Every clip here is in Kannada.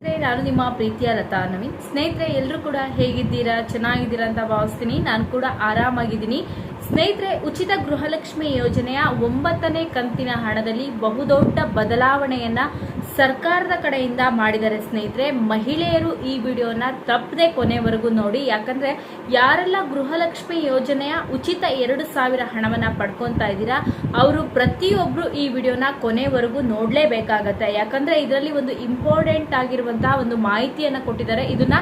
ಸ್ನೇಹಿತರೆ, ನಾನು ನಿಮ್ಮ ಪ್ರೀತಿಯ ಲತಾ ನವೀನ್. ಸ್ನೇಹಿತರೆ ಎಲ್ಲರೂ ಕೂಡ ಹೇಗಿದ್ದೀರಾ? ಚೆನ್ನಾಗಿದ್ದೀರಾ ಅಂತ ಭಾವಿಸ್ತೀನಿ. ನಾನು ಕೂಡ ಆರಾಮಾಗಿದ್ದೀನಿ. ಸ್ನೇಹಿತರೆ ಉಚಿತ ಗೃಹಲಕ್ಷ್ಮಿ ಯೋಜನೆಯ ಒಂಬತ್ತನೇ ಕಂತಿನ ಹಣದಲ್ಲಿ ಬಹುದೊಡ್ಡ ಬದಲಾವಣೆಯನ್ನ ಸರ್ಕಾರದ ಕಡೆಯಿಂದ ಮಾಡಿದ್ದಾರೆ ಸ್ನೇಹಿತರೆ, ಮಹಿಳೆಯರು ಈ ವಿಡಿಯೋನ ತಪ್ಪದೆ ಕೊನೆವರೆಗೂ ನೋಡಿ. ಯಾಕಂದ್ರೆ ಯಾರೆಲ್ಲ ಗೃಹಲಕ್ಷ್ಮಿ ಯೋಜನೆಯ ಉಚಿತ ಎರಡು ಸಾವಿರ ಹಣವನ್ನ ಪಡ್ಕೊತಾ ಇದ್ದೀರಾ, ಅವರು ಪ್ರತಿಯೊಬ್ಬರು ಈ ವಿಡಿಯೋನ ಕೊನೆವರೆಗೂ ನೋಡ್ಲೇಬೇಕಾಗತ್ತೆ. ಯಾಕಂದ್ರೆ ಇದರಲ್ಲಿ ಒಂದು ಇಂಪಾರ್ಟೆಂಟ್ ಆಗಿರುವಂತಹ ಒಂದು ಮಾಹಿತಿಯನ್ನ ಕೊಟ್ಟಿದ್ದಾರೆ. ಇದನ್ನ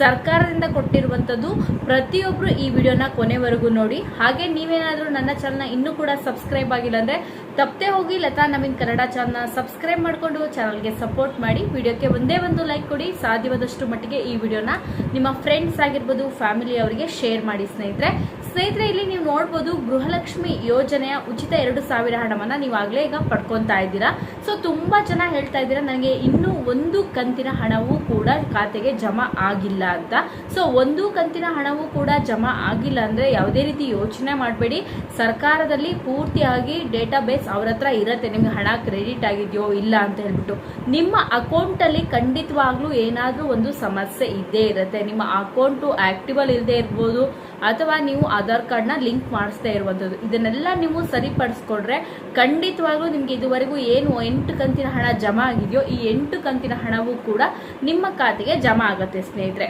ಸರ್ಕಾರದಿಂದ ಕೊಟ್ಟಿರುವಂತದ್ದು ಪ್ರತಿಯೊಬ್ಬರು ಈ ವಿಡಿಯೋನ ಕೊನೆವರೆಗೂ ನೋಡಿ. ಹಾಗೆ ನೀವೇನಾದರೂ ನನ್ನ ಚಾನಲ್ನ ಇನ್ನೂ ಕೂಡ ಸಬ್ಸ್ಕ್ರೈಬ್ ಆಗಿಲ್ಲ ಅಂದ್ರೆ ತಪ್ಪದೆ ಹೋಗಿ ಲತಾ ನವೀನ್ ಕನ್ನಡ ಚಾನಲ್ನ ಸಬ್ಸ್ಕ್ರೈಬ್ ಮಾಡಿಕೊಂಡು ಚಾನಲ್ಗೆ ಸಪೋರ್ಟ್ ಮಾಡಿ. ವಿಡಿಯೋಕ್ಕೆ ಒಂದೇ ಒಂದು ಲೈಕ್ ಕೊಡಿ. ಸಾಧ್ಯವಾದಷ್ಟು ಮಟ್ಟಿಗೆ ಈ ವಿಡಿಯೋನ ನಿಮ್ಮ ಫ್ರೆಂಡ್ಸ್ ಆಗಿರ್ಬೋದು ಫ್ಯಾಮಿಲಿ ಅವರಿಗೆ ಶೇರ್ ಮಾಡಿ ಸ್ನೇಹಿತರೆ. ಸ್ನೇಹಿತರೆ, ಇಲ್ಲಿ ನೀವು ನೋಡ್ಬೋದು ಗೃಹಲಕ್ಷ್ಮಿ ಯೋಜನೆಯ ಉಚಿತ ಎರಡು ಸಾವಿರ ಹಣವನ್ನು ನೀವು ಆಗ್ಲೇ ಈಗ ಪಡ್ಕೊತಾ ಇದ್ದೀರಾ. ಸೊ ತುಂಬ ಜನ ಹೇಳ್ತಾ ಇದ್ದೀರಾ, ನನಗೆ ಇನ್ನೂ ಒಂದು ಕಂತಿನ ಹಣವೂ ಕೂಡ ಖಾತೆಗೆ ಜಮಾ ಆಗಿಲ್ಲ ಅಂತ. ಸೊ ಒಂದು ಕಂತಿನ ಹಣವೂ ಕೂಡ ಜಮಾ ಆಗಿಲ್ಲ ಅಂದರೆ ಯಾವುದೇ ರೀತಿ ಯೋಚನೆ ಮಾಡಬೇಡಿ. ಸರ್ಕಾರದಲ್ಲಿ ಪೂರ್ತಿಯಾಗಿ ಡೇಟಾ ಬೇಸ್ ಅವ್ರ ಹತ್ರ ಇರತ್ತೆ, ನಿಮ್ಗೆ ಹಣ ಕ್ರೆಡಿಟ್ ಆಗಿದೆಯೋ ಇಲ್ಲ ಅಂತ ಹೇಳ್ಬಿಟ್ಟು. ನಿಮ್ಮ ಅಕೌಂಟ್ ಅಲ್ಲಿ ಖಂಡಿತವಾಗ್ಲೂ ಏನಾದ್ರೂ ಒಂದು ಸಮಸ್ಯೆ ಇದ್ದೇ ಇರುತ್ತೆ. ನಿಮ್ಮ ಅಕೌಂಟು ಆಕ್ಟಿವಲ್ ಇಲ್ಲದೆ ಇರ್ಬೋದು, ಅಥವಾ ನೀವು ಆಧಾರ್ ಕಾರ್ಡ್ನ ಲಿಂಕ್ ಮಾಡಿಸ್ತಾ ಇರುವಂಥದ್ದು. ಇದನ್ನೆಲ್ಲ ನೀವು ಸರಿಪಡಿಸ್ಕೊಂಡ್ರೆ ಖಂಡಿತವಾಗ್ಲೂ ನಿಮ್ಗೆ ಇದುವರೆಗೂ ಏನು ಎಂಟು ಕಂತಿನ ಹಣ ಜಮಾ ಆಗಿದೆಯೋ, ಈ ಎಂಟು ಕಂತಿನ ಹಣವೂ ಕೂಡ ನಿಮ್ಮ ಖಾತೆಗೆ ಜಮಾ ಆಗುತ್ತೆ ಸ್ನೇಹಿತರೆ.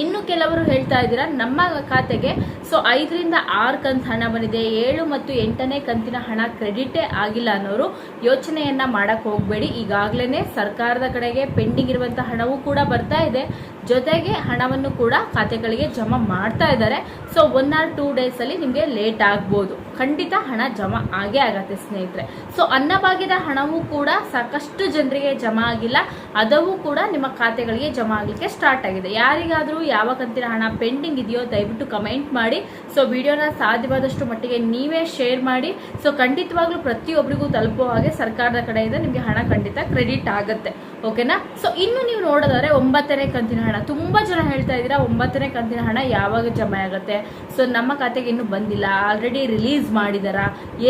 ಇನ್ನು ಕೆಲವರು ಹೇಳ್ತಾ ಇದ್ದೀರಾ, ನಮ್ಮ ಖಾತೆಗೆ ಸೊ ಐದರಿಂದ ಆರು ಕಂತು ಹಣ ಬಂದಿದೆ, ಏಳು ಮತ್ತು ಎಂಟನೇ ಕಂತಿನ ಹಣ ಕ್ರೆಡಿಟೇ ಆಗಿಲ್ಲ ಅನ್ನೋರು ಯೋಚನೆಯನ್ನ ಮಾಡಕ್ ಹೋಗ್ಬೇಡಿ. ಈಗಾಗಲೇ ಸರ್ಕಾರದ ಕಡೆಗೆ ಪೆಂಡಿಂಗ್ ಇರುವಂತಹ ಹಣವೂ ಕೂಡ ಬರ್ತಾ ಇದೆ. ಜೊತೆಗೆ ಹಣವನ್ನು ಕೂಡ ಖಾತೆಗಳಿಗೆ ಜಮಾ ಮಾಡ್ತಾ ಇದ್ದಾರೆ. So one or two days ಅಲ್ಲಿ ನಿಮಗೆ ಲೇಟ್ ಆಗ್ಬೋದು. ಖಂಡಿತ ಹಣ ಜಮಾ ಆಗೇ ಆಗತ್ತೆ ಸ್ನೇಹಿತರೆ. ಸೊ ಅನ್ನಭಾಗ್ಯದ ಹಣವೂ ಕೂಡ ಸಾಕಷ್ಟು ಜನರಿಗೆ ಜಮಾ ಆಗಿಲ್ಲ. ಅದವು ಕೂಡ ನಿಮ್ಮ ಖಾತೆಗಳಿಗೆ ಜಮಾ ಆಗಲಿಕ್ಕೆ ಸ್ಟಾರ್ಟ್ ಆಗಿದೆ. ಯಾರಿಗಾದರೂ ಯಾವ ಕಂತಿನ ಹಣ ಪೆಂಡಿಂಗ್ ಇದೆಯೋ ದಯವಿಟ್ಟು ಕಮೆಂಟ್ ಮಾಡಿ. ಸೊ ವಿಡಿಯೋನ ಸಾಧ್ಯವಾದಷ್ಟು ಮಟ್ಟಿಗೆ ನೀವೇ ಶೇರ್ ಮಾಡಿ. ಸೊ ಖಂಡಿತವಾಗ್ಲೂ ಪ್ರತಿಯೊಬ್ಬರಿಗೂ ತಲುಪುವ ಹಾಗೆ ಸರ್ಕಾರದ ಕಡೆಯಿಂದ ನಿಮಗೆ ಹಣ ಖಂಡಿತ ಕ್ರೆಡಿಟ್ ಆಗುತ್ತೆ. ಓಕೆನಾ ಸೊ ಇನ್ನು ನೀವು ನೋಡೋದಾದ್ರೆ ಒಂಬತ್ತನೇ ಕಂತಿನ ಹಣ ತುಂಬಾ ಜನ ಹೇಳ್ತಾ ಇದ್ದೀರಾ, ಒಂಬತ್ತನೇ ಕಂತಿನ ಹಣ ಯಾವಾಗ ಜಮೆ ಆಗುತ್ತೆ? ಸೊ ನಮ್ಮ ಖಾತೆಗೆ ಇನ್ನೂ ಬಂದಿಲ್ಲ ಆಲ್ರೆಡಿ ರಿಲೀಸ್ ಮಾಡಿದಾರ.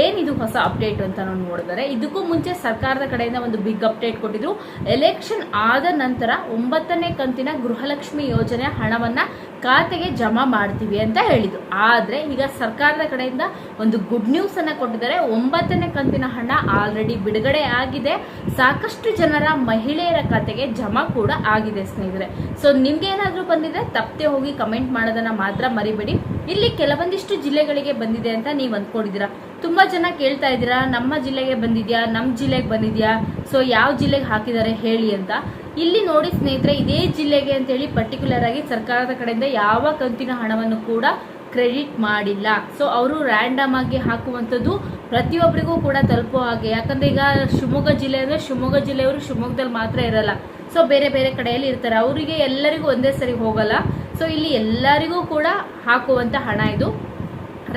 ಏನಿದು ಹೊಸ ಅಪ್ಡೇಟ್ ಅಂತ ನಾವು ನೋಡಿದರೆ, ಇದಕ್ಕೂ ಮುಂಚೆ ಸರ್ಕಾರದ ಕಡೆಯಿಂದ ಒಂದು ಬಿಗ್ ಅಪ್ಡೇಟ್ ಕೊಟ್ಟಿದ್ರು. ಎಲೆಕ್ಷನ್ ಆದ ನಂತರ ಒಂಬತ್ತನೇ ಕಂತಿನ ಗೃಹಲಕ್ಷ್ಮಿ ಯೋಜನೆ ಹಣವನ್ನ ಖಾತೆಗೆ ಜಮಾ ಮಾಡ್ತೀವಿ ಅಂತ ಹೇಳಿದ್ರು. ಆದ್ರೆ ಈಗ ಸರ್ಕಾರದ ಕಡೆಯಿಂದ ಒಂದು ಗುಡ್ ನ್ಯೂಸ್ ಅನ್ನ ಕೊಟ್ಟಿದ್ದಾರೆ. ಒಂಬತ್ತನೇ ಕಂತಿನ ಹಣ ಆಲ್ರೆಡಿ ಬಿಡುಗಡೆ ಆಗಿದೆ. ಸಾಕಷ್ಟು ಜನರ ಮಹಿಳೆಯರ ಖಾತೆಗೆ ಜಮಾ ಕೂಡ ಆಗಿದೆ, ಸ್ನೇಹಿತರೆ. ಸೊ ನಿಮ್ಗೆ ಏನಾದ್ರೂ ಬಂದಿದ್ರೆ ತಪ್ಪದೆ ಹೋಗಿ ಕಮೆಂಟ್ ಮಾಡೋದನ್ನ ಮಾತ್ರ ಮರಿಬೇಡಿ. ಇಲ್ಲಿ ಕೆಲವೊಂದಿಷ್ಟು ಜಿಲ್ಲೆಗಳಿಗೆ ಬಂದಿದೆ ಅಂತ ನೀವು ಅಂದ್ಕೊಂಡಿದ್ದೀರಾ. ತುಂಬಾ ಜನ ಕೇಳ್ತಾ ಇದ್ದೀರಾ, ನಮ್ಮ ಜಿಲ್ಲೆಗೆ ಬಂದಿದ್ಯಾ ನಮ್ಮ ಜಿಲ್ಲೆಗೆ ಬಂದಿದ್ಯಾ? ಸೊ ಯಾವ ಜಿಲ್ಲೆಗೆ ಹಾಕಿದ್ದಾರೆ ಹೇಳಿ ಅಂತ. ಇಲ್ಲಿ ನೋಡಿ ಸ್ನೇಹಿತರೆ, ಇದೇ ಜಿಲ್ಲೆಗೆ ಅಂತ ಹೇಳಿ ಪರ್ಟಿಕ್ಯುಲರ್ ಆಗಿ ಸರ್ಕಾರದ ಕಡೆಯಿಂದ ಯಾವ ಕಂತಿನ ಹಣವನ್ನು ಕೂಡ ಕ್ರೆಡಿಟ್ ಮಾಡಿಲ್ಲ. ಸೊ ಅವರು ರ್ಯಾಂಡಮ್ ಆಗಿ ಹಾಕುವಂಥದ್ದು ಪ್ರತಿಯೊಬ್ಬರಿಗೂ ಕೂಡ ತಲುಪೋ ಹಾಗೆ. ಯಾಕಂದ್ರೆ ಈಗ ಶಿವಮೊಗ್ಗ ಜಿಲ್ಲೆ ಅಂದ್ರೆ ಶಿವಮೊಗ್ಗ ಜಿಲ್ಲೆಯವರು ಶಿವಮೊಗ್ಗದಲ್ಲಿ ಮಾತ್ರ ಇರಲ್ಲ. ಸೊ ಬೇರೆ ಬೇರೆ ಕಡೆಯಲ್ಲಿ ಇರ್ತಾರೆ. ಅವರಿಗೆ ಎಲ್ಲರಿಗೂ ಒಂದೇ ಸರಿ ಹೋಗಲ್ಲ. ಸೊ ಇಲ್ಲಿ ಎಲ್ಲರಿಗೂ ಕೂಡ ಹಾಕುವಂತ ಹಣ ಇದು.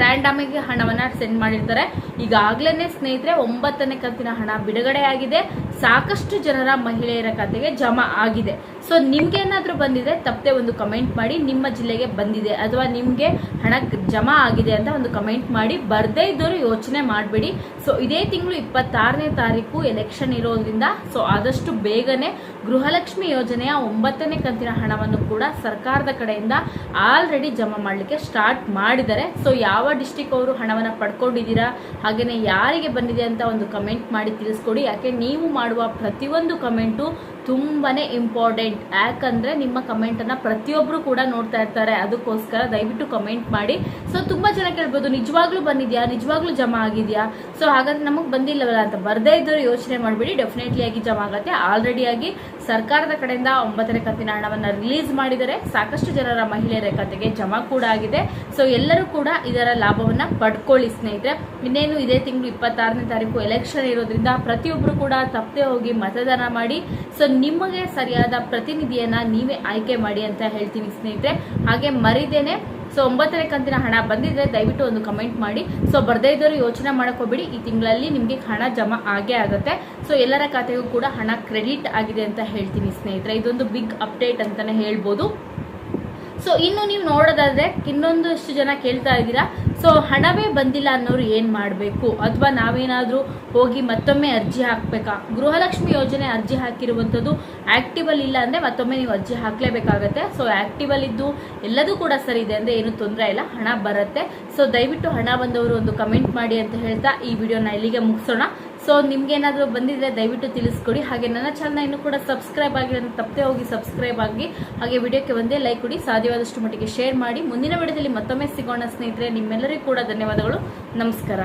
ರ್ಯಾಂಡಮ್ ಆಗಿ ಹಣವನ್ನ ಸೆಂಡ್ ಮಾಡಿರ್ತಾರೆ. ಈಗಾಗಲೇ ಸ್ನೇಹಿತರೆ, ಒಂಬತ್ತನೇ ಕಂತಿನ ಹಣ ಬಿಡುಗಡೆ ಆಗಿದೆ ಸಾಕಷ್ಟು ಜನರ ಮಹಿಳೆಯರ ಖಾತೆಗೆ ಜಮಾ ಆಗಿದೆ. ಸೊ ನಿಮ್ಗೆ ಏನಾದರೂ ಬಂದಿದೆ ತಪ್ಪದೆ ಒಂದು ಕಮೆಂಟ್ ಮಾಡಿ, ನಿಮ್ಮ ಜಿಲ್ಲೆಗೆ ಬಂದಿದೆ ಅಥವಾ ನಿಮಗೆ ಹಣ ಜಮಾ ಆಗಿದೆ ಅಂತ ಒಂದು ಕಮೆಂಟ್ ಮಾಡಿ, ಬರದೇ ಇದ್ದವರು ಯೋಚನೆ ಮಾಡಬೇಡಿ. ಸೊ ಇದೇ ತಿಂಗಳು ಇಪ್ಪತ್ತಾರನೇ ತಾರೀಕು ಎಲೆಕ್ಷನ್ ಇರೋದ್ರಿಂದ ಸೊ ಆದಷ್ಟು ಬೇಗನೆ ಗೃಹಲಕ್ಷ್ಮಿ ಯೋಜನೆಯ ಒಂಬತ್ತನೇ ಕಂತಿನ ಹಣವನ್ನು ಕೂಡ ಸರ್ಕಾರದ ಕಡೆಯಿಂದ ಆಲ್ರೆಡಿ ಜಮಾ ಮಾಡಲಿಕ್ಕೆ ಸ್ಟಾರ್ಟ್ ಮಾಡಿದ್ದಾರೆ. ಸೊ ಯಾವ ಡಿಸ್ಟಿಕ್ ಅವರು ಹಣವನ್ನು ಪಡ್ಕೊಂಡಿದ್ದೀರಾ ಹಾಗೆಯೇ ಯಾರಿಗೆ ಬಂದಿದೆ ಅಂತ ಒಂದು ಕಮೆಂಟ್ ಮಾಡಿ ತಿಳಿಸ್ಕೊಡಿ. ಯಾಕೆ, ನೀವು ಮಾಡುವ ಪ್ರತಿಯೊಂದು ಕಮೆಂಟು ತುಂಬಾನೇ ಇಂಪಾರ್ಟೆಂಟ್ ಯಾಕಂದರೆ ನಿಮ್ಮ ಕಮೆಂಟನ್ನು ಪ್ರತಿಯೊಬ್ಬರು ಕೂಡ ನೋಡ್ತಾ ಇರ್ತಾರೆ. ಅದಕ್ಕೋಸ್ಕರ ದಯವಿಟ್ಟು ಕಮೆಂಟ್ ಮಾಡಿ. ಸೊ ತುಂಬ ಜನ ಕೇಳ್ಬೋದು, ನಿಜವಾಗ್ಲೂ ಬಂದಿದ್ಯಾ? ನಿಜವಾಗ್ಲೂ ಜಮಾ ಆಗಿದೆಯಾ? ಸೊ ಹಾಗಾದ್ರೆ ನಮಗೆ ಬಂದಿಲ್ಲವಲ್ಲ ಅಂತ. ಬರದೇ ಇದ್ದರೂ ಯೋಚನೆ ಮಾಡಿಬಿಡಿ. ಡೆಫಿನೆಟ್ಲಿ ಆಗಿ ಜಮಾ ಆಗುತ್ತೆ. ಆಲ್ರೆಡಿಯಾಗಿ ಸರ್ಕಾರದ ಕಡೆಯಿಂದ ಒಂಬತ್ತನೇ ಕಂತಿನ ಹಣವನ್ನು ರಿಲೀಸ್ ಮಾಡಿದರೆ ಸಾಕಷ್ಟು ಜನರ ಮಹಿಳೆಯರ ಖಾತೆಗೆ ಜಮಾ ಕೂಡ ಆಗಿದೆ. ಸೊ ಎಲ್ಲರೂ ಕೂಡ ಇದರ ಲಾಭವನ್ನು ಪಡ್ಕೊಳ್ಳಿ, ಸ್ನೇಹಿತರೆ. ಇನ್ನೇನು ಇದೇ ತಿಂಗಳು ಇಪ್ಪತ್ತಾರನೇ ತಾರೀಕು ಎಲೆಕ್ಷನ್ ಇರೋದ್ರಿಂದ ಪ್ರತಿಯೊಬ್ಬರು ಕೂಡ ತಪ್ಪದೆ ಹೋಗಿ ಮತದಾನ ಮಾಡಿ. ಸೊ ನಿಮಗೆ ಸರಿಯಾದ ಪ್ರತಿನಿಧಿಯನ್ನ ನೀವೇ ಆಯ್ಕೆ ಮಾಡಿ ಅಂತ ಹೇಳ್ತೀನಿ ಸ್ನೇಹಿತರೆ. ಹಾಗೆ ಮರಿದೇನೆ. ಸೊ ಒಂಬತ್ತನೇ ಕಂತಿನ ಹಣ ಬಂದಿದ್ರೆ ದಯವಿಟ್ಟು ಒಂದು ಕಮೆಂಟ್ ಮಾಡಿ. ಸೊ ಬರ್ದೇ ಇದ್ದವರು ಯೋಚನೆ ಮಾಡ್ಕೋಬೇಡಿ. ಈ ತಿಂಗಳಲ್ಲಿ ನಿಮಗೆ ಹಣ ಜಮಾ ಆಗೇ ಆಗುತ್ತೆ. ಸೊ ಎಲ್ಲರ ಖಾತೆಗೂ ಕೂಡ ಹಣ ಕ್ರೆಡಿಟ್ ಆಗಿದೆ ಅಂತ ಹೇಳ್ತೀನಿ ಸ್ನೇಹಿತರೆ. ಇದೊಂದು ಬಿಗ್ ಅಪ್ಡೇಟ್ ಅಂತಲೇ ಹೇಳ್ಬೋದು. ಸೊ ಇನ್ನು ನೀವು ನೋಡೋದಾದ್ರೆ ಇನ್ನೊಂದಷ್ಟು ಜನ ಕೇಳ್ತಾ ಇದ್ದೀರಾ. ಸೊ ಹಣವೇ ಬಂದಿಲ್ಲ ಅನ್ನೋರು ಏನು ಮಾಡಬೇಕು? ಅಥವಾ ನಾವೇನಾದರೂ ಹೋಗಿ ಮತ್ತೊಮ್ಮೆ ಅರ್ಜಿ ಹಾಕಬೇಕಾ? ಗೃಹಲಕ್ಷ್ಮಿ ಯೋಜನೆ ಅರ್ಜಿ ಹಾಕಿರುವಂಥದ್ದು ಆಕ್ಟಿವ್ ಅಲ್ಲಿ ಇಲ್ಲ ಅಂದ್ರೆ ಮತ್ತೊಮ್ಮೆ ನೀವು ಅರ್ಜಿ ಹಾಕ್ಲೇಬೇಕಾಗತ್ತೆ. ಸೊ ಇದ್ದು ಎಲ್ಲದೂ ಕೂಡ ಸರಿ ಇದೆ ಅಂದ್ರೆ ಏನು ತೊಂದರೆ ಇಲ್ಲ, ಹಣ ಬರುತ್ತೆ. ಸೊ ದಯವಿಟ್ಟು ಹಣ ಬಂದವರು ಒಂದು ಕಮೆಂಟ್ ಮಾಡಿ ಅಂತ ಹೇಳ್ತಾ ಈ ವಿಡಿಯೋನ ಇಲ್ಲಿಗೆ ಮುಗಿಸೋಣ. ಸೊ ನಿಮ್ಗೇನಾದರೂ ಬಂದಿದ್ರೆ ದಯವಿಟ್ಟು ತಿಳಿಸ್ಕೊಡಿ. ಹಾಗೆ ನನ್ನ ಚಾನಲ್ನ ಇನ್ನೂ ಕೂಡ ಸಬ್ಸ್ಕ್ರೈಬ್ ಆಗಿಲ್ಲ ತಪ್ಪದೆ ಹೋಗಿ ಸಬ್ಸ್ಕ್ರೈಬ್ ಆಗಿ, ಹಾಗೆ ವಿಡಿಯೋಕ್ಕೆ ಒಂದೇ ಲೈಕ್ ಕೊಡಿ. ಸಾಧ್ಯವಾದಷ್ಟು ಮಟ್ಟಿಗೆ ಶೇರ್ ಮಾಡಿ. ಮುಂದಿನ ವಿಡಿಯೋದಲ್ಲಿ ಮತ್ತೊಮ್ಮೆ ಸಿಗೋಣ ಸ್ನೇಹಿತರೆ. ನಿಮ್ಮೆಲ್ಲರಿಗೂ ಕೂಡ ಧನ್ಯವಾದಗಳು. ನಮಸ್ಕಾರ.